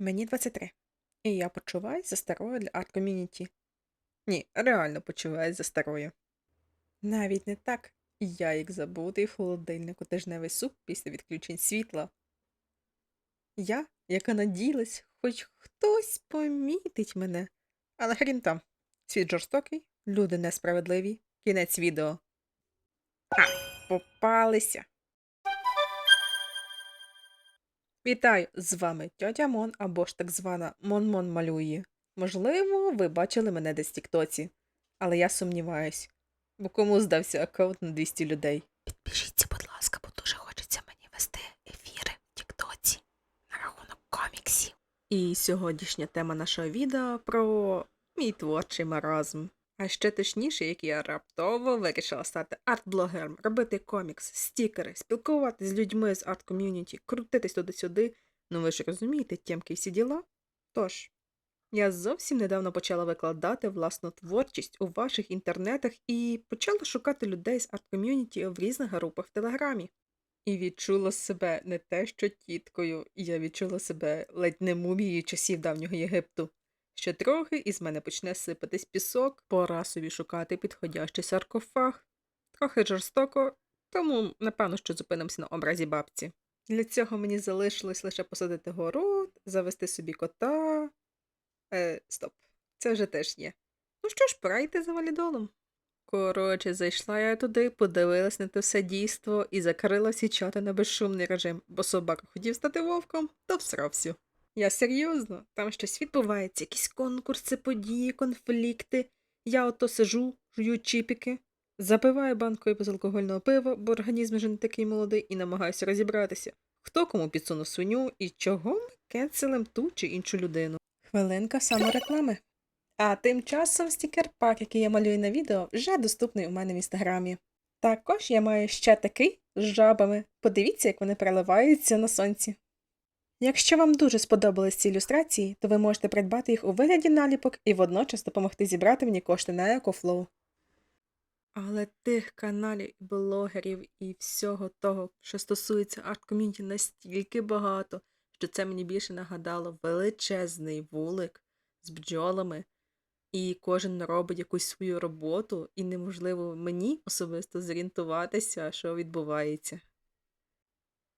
Мені 23. І я почуваюся за старою для арт-ком'юніті. Ні, реально почуваюся за старою. Навіть не так. Я як забутий в холодильнику тижневий суп після відключень світла. Я, яка надіялась, хоч хтось помітить мене. Але хрін там. Світ жорстокий, люди несправедливі. Кінець відео. А, попалися. Вітаю! З вами тьотя Мон або ж так звана Мон-Мон малює. Можливо, ви бачили мене десь в Тіктоці, але я сумніваюсь, бо кому здався аккаунт на 200 людей. Підпишіться, будь ласка, бо дуже хочеться мені вести ефіри в Тіктоці на рахунок коміксів. І сьогоднішня тема нашого відео про мій творчий маразм. А ще точніше, як я раптово вирішила стати арт-блогером, робити комікс, стікери, спілкуватися з людьми з арт-ком'юніті, крутитись туди-сюди. Ну ви ж розумієте, тємки всі діла? Тож, я зовсім недавно почала викладати власну творчість у ваших інтернетах і почала шукати людей з арт-ком'юніті в різних групах в Телеграмі. І відчула себе не те, що тіткою, я відчула себе ледь не мумією часів давнього Єгипту. Ще трохи із мене почне сипатись пісок, пора собі шукати підходящий саркофаг. Трохи жорстоко, тому напевно, що зупинимося на образі бабці. Для цього мені залишилось лише посадити город, завести собі кота. Е, стоп, це вже теж є. Ну що ж, пора йти за валідолом. Коротше, зайшла я туди, подивилась на те все дійство і закрила всі чати на безшумний режим, бо собака хотів стати вовком, то всрався. Я серйозно, там щось відбувається, якісь конкурси, події, конфлікти. Я ото сижу, жую чіпіки, запиваю банкою безалкогольного пива, бо організм вже не такий молодий, і намагаюся розібратися, хто кому підсунув свиню і чого ми кенселем ту чи іншу людину. Хвилинка самореклами. А тим часом стікер-пак, який я малюю на відео, вже доступний у мене в інстаграмі. Також я маю ще такий з жабами. Подивіться, як вони переливаються на сонці. Якщо вам дуже сподобались ці ілюстрації, то ви можете придбати їх у вигляді наліпок і водночас допомогти зібрати мені кошти на EcoFlow. Але тих каналів, блогерів і всього того, що стосується арт-ком'юніті, настільки багато, що це мені більше нагадало величезний вулик з бджолами, і кожен робить якусь свою роботу, і неможливо мені особисто зорієнтуватися, що відбувається.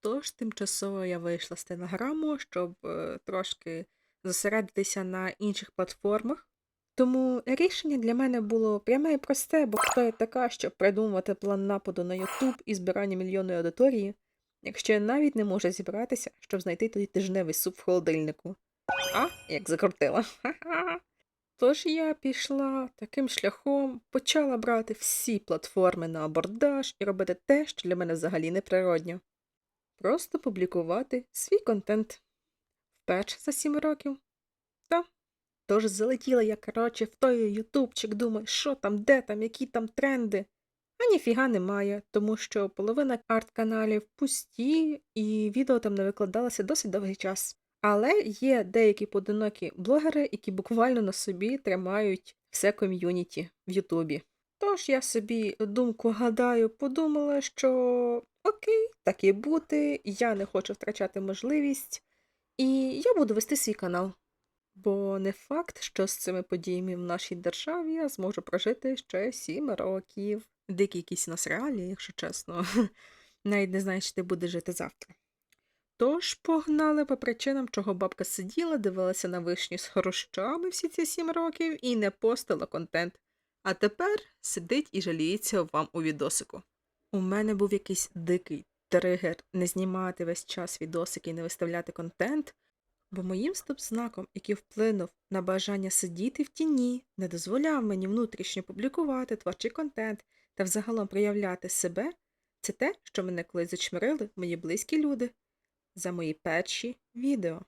Тож тимчасово я вийшла з телеграму, щоб е, трошки зосередитися на інших платформах. Тому рішення для мене було пряме і просте, бо хто я така, щоб придумувати план нападу на Ютуб і збирання мільйонної аудиторії, якщо я навіть не можу зібратися, щоб знайти той тижневий суп в холодильнику. А, як закрутила. Тож я пішла таким шляхом, почала брати всі платформи на абордаж і робити те, що для мене взагалі неприродньо. Просто публікувати свій контент. Вперше за сім років. Та. Тож залетіла я, коротше, в той ютубчик, думаю, що там, де там, які там тренди. А ніфіга немає, тому що половина арт-каналів пусті, і відео там не викладалося досить довгий час. Але є деякі поодинокі блогери, які буквально на собі тримають все ком'юніті в Ютубі. Тож я собі думку гадаю, подумала, що окей, так і бути, я не хочу втрачати можливість, і я буду вести свій канал. Бо не факт, що з цими подіями в нашій державі я зможу прожити ще сім років. Дикі якісь у нас реалії, якщо чесно. Навіть не знаю, чи ти будеш жити завтра. Тож погнали по причинам, чого бабка сиділа, дивилася на вишні з хрущами всі ці сім років і не постила контент. А тепер сидить і жаліється вам у відосику. У мене був якийсь дикий тригер не знімати весь час відосики і не виставляти контент, бо моїм стоп-знаком, який вплинув на бажання сидіти в тіні, не дозволяв мені внутрішньо публікувати творчий контент та взагалом проявляти себе, це те, що мене колись зачмирили мої близькі люди за мої перші відео.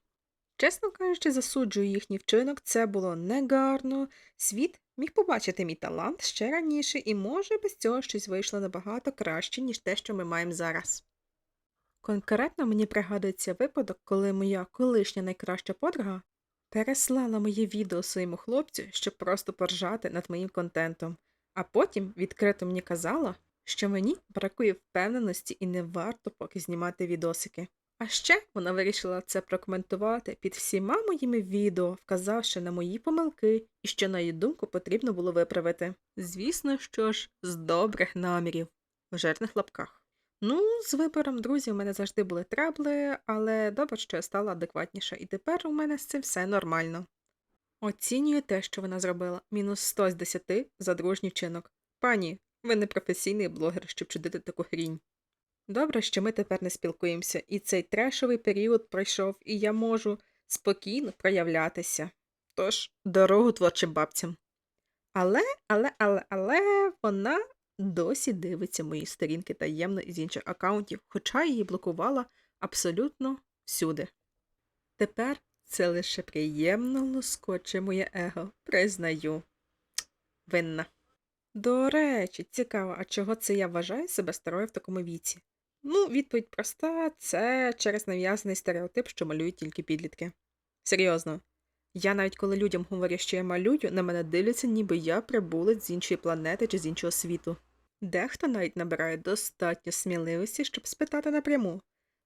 Чесно кажучи, засуджую їхній вчинок, це було негарно. Світ міг побачити мій талант ще раніше, і, може, без цього щось вийшло набагато краще, ніж те, що ми маємо зараз. Конкретно мені пригадується випадок, коли моя колишня найкраща подруга переслала моє відео своєму хлопцю, щоб просто поржати над моїм контентом, а потім відкрито мені казала, що мені бракує впевненості і не варто поки знімати відосики. А ще вона вирішила це прокоментувати під всіма моїми відео, вказавши на мої помилки і що, на її думку, потрібно було виправити. Звісно, що ж, з добрих намірів, в жирних лапках. Ну, з вибором друзів у мене завжди були трабли, але добре, що я стала адекватніша, і тепер у мене з цим все нормально. Оцінюю те, що вона зробила. Мінус 100 з 10 за дружній вчинок. Пані, ви не професійний блогер, щоб чудити таку хрінь. Добре, що ми тепер не спілкуємося, і цей трешовий період пройшов, і я можу спокійно проявлятися. Тож, дорогу творчим бабцям. Але, але, але, але вона досі дивиться мої сторінки таємно із інших аккаунтів, хоча її блокувала абсолютно всюди. Тепер це лише приємно лоскоче моє его, признаю. Винна. До речі, цікаво, а чого це я вважаю себе старою в такому віці? Ну, відповідь проста це через нав'язаний стереотип, що малюють тільки підлітки. Серйозно. Я навіть коли людям говорю, що я малюю, на мене дивляться, ніби я прибулець з іншої планети чи з іншого світу. Дехто навіть набирає достатньо сміливості, щоб спитати напряму,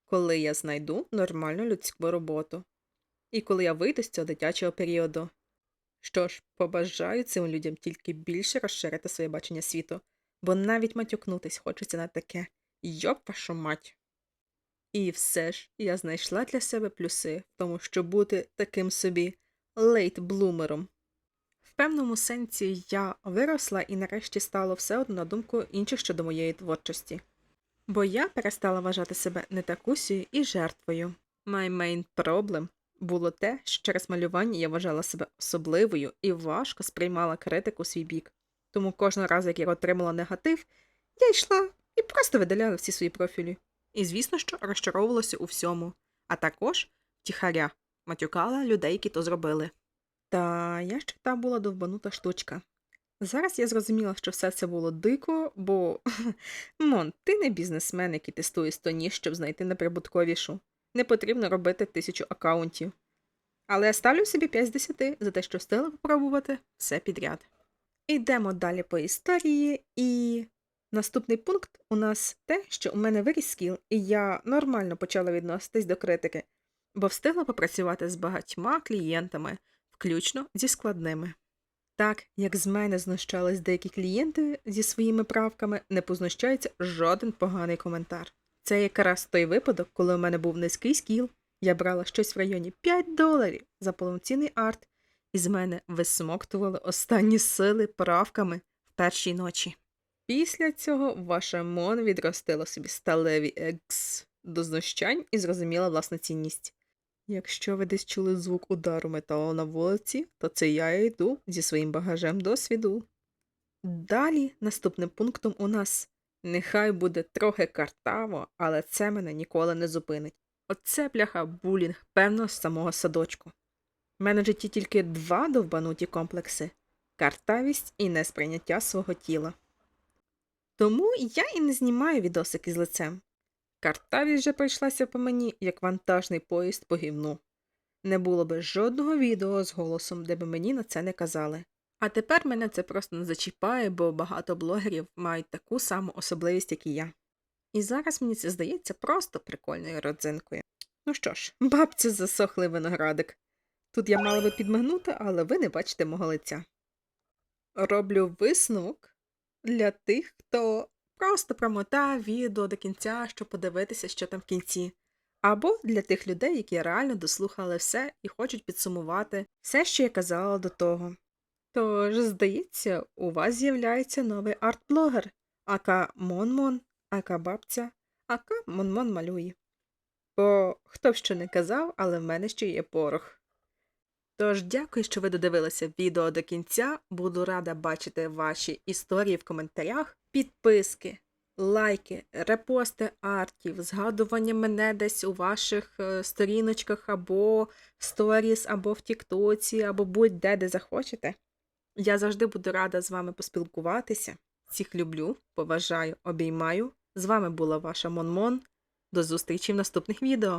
коли я знайду нормальну людську роботу, і коли я вийду з цього дитячого періоду. Що ж, побажаю цим людям тільки більше розширити своє бачення світу, бо навіть матюкнутись хочеться на таке йоп вашу мать. І все ж я знайшла для себе плюси в тому, щоб бути таким собі лейт-блумером. В певному сенсі я виросла і нарешті стало все одно на думку інших щодо моєї творчості. Бо я перестала вважати себе не такусію і жертвою. My main problem було те, що через малювання я вважала себе особливою і важко сприймала критику свій бік. Тому кожного разу, як я отримала негатив, я йшла і просто видаляла всі свої профілі. І, звісно, що розчаровувалася у всьому, а також тихаря матюкала людей, які то зробили. Та я ще та була довбанута штучка. Зараз я зрозуміла, що все це було дико, бо Мон, ти не бізнесмен, який тестує сто ніж, щоб знайти найприбутковішу. Не потрібно робити тисячу акаунтів. Але я ставлю собі 5 з 10 за те, що встигла попробувати все підряд. Йдемо далі по історії, і наступний пункт у нас те, що у мене виріс скіл, і я нормально почала відноситись до критики, бо встигла попрацювати з багатьма клієнтами, включно зі складними. Так, як з мене знущались деякі клієнти зі своїми правками, не познущається жоден поганий коментар. Це якраз той випадок, коли у мене був низький скіл, я брала щось в районі 5 доларів за повноцінний арт, і з мене висмоктували останні сили правками в першій ночі. Після цього ваша мон відростила собі сталеві екс до знущань і зрозуміла власну цінність. Якщо ви десь чули звук удару металу на вулиці, то це я йду зі своїм багажем досвіду. Далі, наступним пунктом у нас нехай буде трохи картаво, але це мене ніколи не зупинить. Оце бляха булінг, певно, з самого садочку. У мене в житті тільки два довбануті комплекси картавість і несприйняття свого тіла. Тому я і не знімаю відосики з лицем. Картавість же прийшлася по мені, як вантажний поїзд по гівну. Не було би жодного відео з голосом, де би мені на це не казали. А тепер мене це просто не зачіпає, бо багато блогерів мають таку саму особливість, як і я. І зараз мені це здається просто прикольною родзинкою. Ну що ж, бабця засохлий виноградик. Тут я мала би підмигнути, але ви не бачите мого лиця. Роблю висновок для тих, хто просто промотав відео до кінця, щоб подивитися, що там в кінці. Або для тих людей, які реально дослухали все і хочуть підсумувати все, що я казала до того. Тож, здається, у вас з'являється новий арт-блогер, ака Монмон, ака бабця, ака Монмон малює. Бо хто б що не казав, але в мене ще є порох. Тож дякую, що ви додивилися відео до кінця. Буду рада бачити ваші історії в коментарях, підписки, лайки, репости артів, згадування мене десь у ваших е, сторіночках або в сторіс, або в Тіктоці, або будь-де де захочете. Я завжди буду рада з вами поспілкуватися. Всіх люблю, поважаю, обіймаю. З вами була ваша Монмон. До зустрічі в наступних відео.